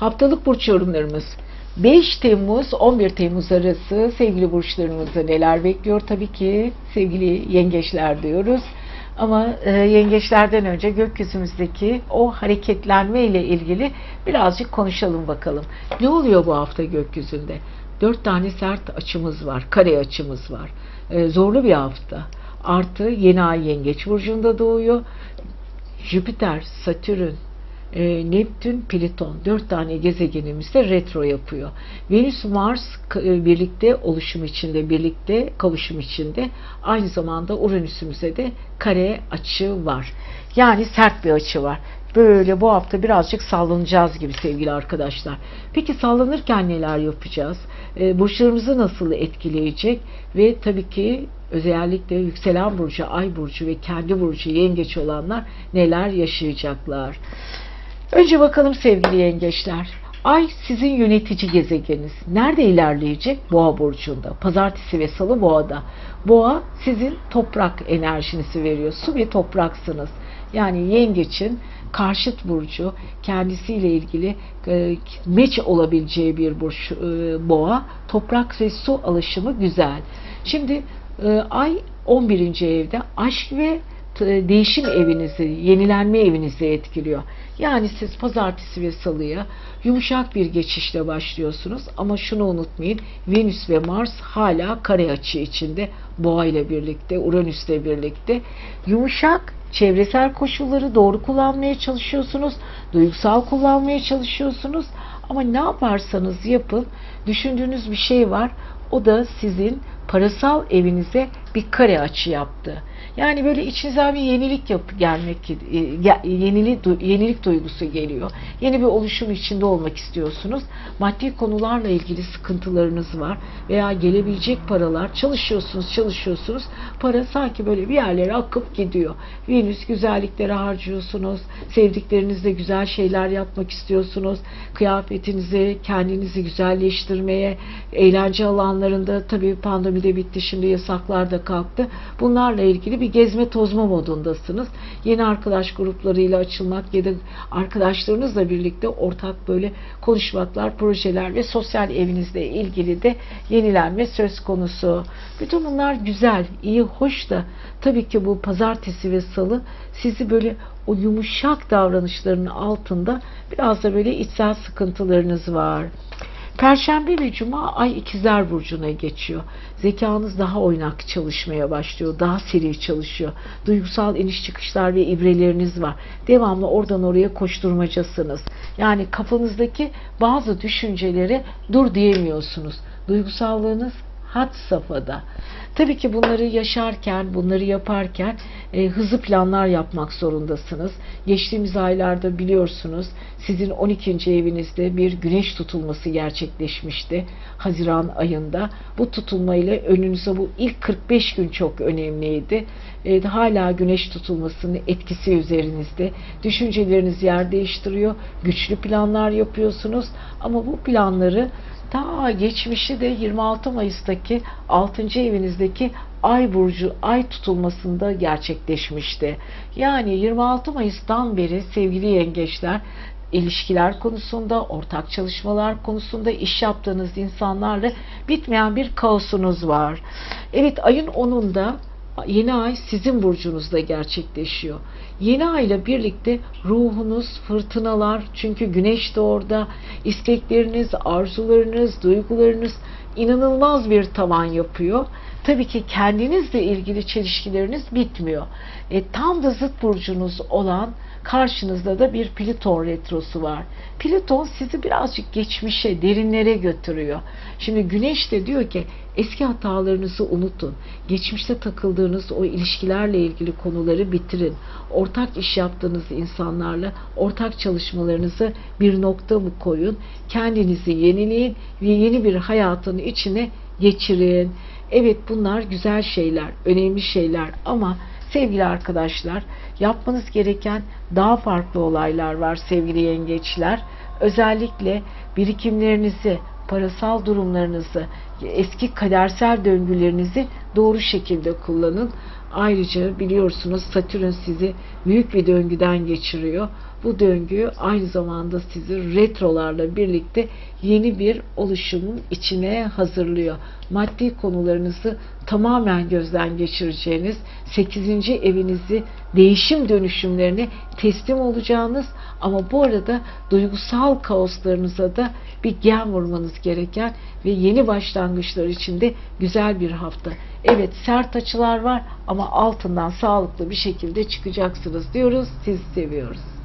Haftalık burç yorumlarımız. 5 Temmuz 11 Temmuz arası sevgili burçlarımızı neler bekliyor? Tabii ki sevgili yengeçler diyoruz. Ama e, yengeçlerden önce gökyüzümüzdeki o hareketlenme ile ilgili birazcık konuşalım bakalım. Ne oluyor bu hafta gökyüzünde? Dört tane sert açımız var, kare açımız var. E, zorlu bir hafta. Artı yeni ay yengeç burcunda doğuyor. Jüpiter, Satürn, e, Neptün, Plüton dört tane gezegenimiz de retro yapıyor. Venüs, Mars e, birlikte oluşum içinde, birlikte kavuşum içinde. Aynı zamanda Uranüs'ümüze de kare açı var. Yani sert bir açı var. Böyle bu hafta birazcık sallanacağız gibi sevgili arkadaşlar. Peki sallanırken neler yapacağız? E, burçlarımızı nasıl etkileyecek? Ve tabii ki özellikle yükselen burcu, ay burcu ve kendi burcu yengeç olanlar neler yaşayacaklar? Önce bakalım sevgili yengeçler. Ay sizin yönetici gezegeniniz. Nerede ilerleyecek? Boğa burcunda. Pazartesi ve salı boğada. Boğa sizin toprak enerjinizi veriyor. Su ve topraksınız. Yani yengeçin karşıt burcu kendisiyle ilgili e, meç olabileceği bir burç e, boğa. Toprak ve su alışımı güzel. Şimdi e, ay 11. evde aşk ve t- değişim evinizi, yenilenme evinizi etkiliyor. Yani siz pazartesi ve salıya yumuşak bir geçişle başlıyorsunuz. Ama şunu unutmayın Venüs ve Mars hala kare açı içinde. Boğa ile birlikte, Uranüs ile birlikte. Yumuşak çevresel koşulları doğru kullanmaya çalışıyorsunuz, duygusal kullanmaya çalışıyorsunuz. Ama ne yaparsanız yapın düşündüğünüz bir şey var. O da sizin parasal evinize bir kare açı yaptı. Yani böyle içinizden bir yenilik yap gelmek e, yenili yenilik duygusu geliyor. Yeni bir oluşum içinde olmak istiyorsunuz. Maddi konularla ilgili sıkıntılarınız var veya gelebilecek paralar çalışıyorsunuz, çalışıyorsunuz. Para sanki böyle bir yerlere akıp gidiyor. Venüs güzelliklere harcıyorsunuz. Sevdiklerinizle güzel şeyler yapmak istiyorsunuz. Kıyafetinizi, kendinizi güzelleştirmeye, eğlence alanlarında tabii pandemi de bitti şimdi yasaklar da kalktı. Bunlarla ilgili bir gezme tozma modundasınız. Yeni arkadaş gruplarıyla açılmak ya da arkadaşlarınızla birlikte ortak böyle konuşmaklar, projeler ve sosyal evinizle ilgili de yenilenme söz konusu. Bütün bunlar güzel, iyi, hoş da tabii ki bu pazartesi ve salı sizi böyle o yumuşak davranışların altında biraz da böyle içsel sıkıntılarınız var. Perşembe ve Cuma ay ikizler burcuna geçiyor. Zekanız daha oynak çalışmaya başlıyor. Daha seri çalışıyor. Duygusal iniş çıkışlar ve ibreleriniz var. Devamlı oradan oraya koşturmacasınız. Yani kafanızdaki bazı düşüncelere dur diyemiyorsunuz. Duygusallığınız had safhada. Tabii ki bunları yaşarken, bunları yaparken e, hızlı planlar yapmak zorundasınız. Geçtiğimiz aylarda biliyorsunuz sizin 12. evinizde bir güneş tutulması gerçekleşmişti. Haziran ayında. Bu tutulma ile önünüze bu ilk 45 gün çok önemliydi. E, hala güneş tutulmasının etkisi üzerinizde. Düşünceleriniz yer değiştiriyor. Güçlü planlar yapıyorsunuz. Ama bu planları ta geçmişi de 26 Mayıs'taki 6. evinizdeki ay burcu ay tutulmasında gerçekleşmişti. Yani 26 Mayıs'tan beri sevgili yengeçler ilişkiler konusunda, ortak çalışmalar konusunda iş yaptığınız insanlarla bitmeyen bir kaosunuz var. Evet ayın 10'unda yeni ay sizin burcunuzda gerçekleşiyor. Yeni ay ile birlikte ruhunuz fırtınalar çünkü güneş de orada istekleriniz, arzularınız, duygularınız inanılmaz bir tavan yapıyor. Tabii ki kendinizle ilgili çelişkileriniz bitmiyor. E, tam da zıt burcunuz olan karşınızda da bir Plüton retrosu var. Plüton sizi birazcık geçmişe, derinlere götürüyor. Şimdi Güneş de diyor ki eski hatalarınızı unutun. Geçmişte takıldığınız o ilişkilerle ilgili konuları bitirin. Ortak iş yaptığınız insanlarla ortak çalışmalarınızı bir nokta mı koyun? Kendinizi yenileyin ve yeni bir hayatın içine geçirin. Evet bunlar güzel şeyler, önemli şeyler ama sevgili arkadaşlar yapmanız gereken daha farklı olaylar var sevgili yengeçler. Özellikle birikimlerinizi, parasal durumlarınızı, eski kadersel döngülerinizi doğru şekilde kullanın. Ayrıca biliyorsunuz Satürn sizi büyük bir döngüden geçiriyor. bu döngü aynı zamanda sizi retrolarla birlikte yeni bir oluşumun içine hazırlıyor. Maddi konularınızı tamamen gözden geçireceğiniz 8. evinizi değişim dönüşümlerine teslim olacağınız ama bu arada duygusal kaoslarınıza da bir gen vurmanız gereken ve yeni başlangıçlar için de güzel bir hafta. Evet sert açılar var ama altından sağlıklı bir şekilde çıkacaksınız diyoruz. Sizi seviyoruz.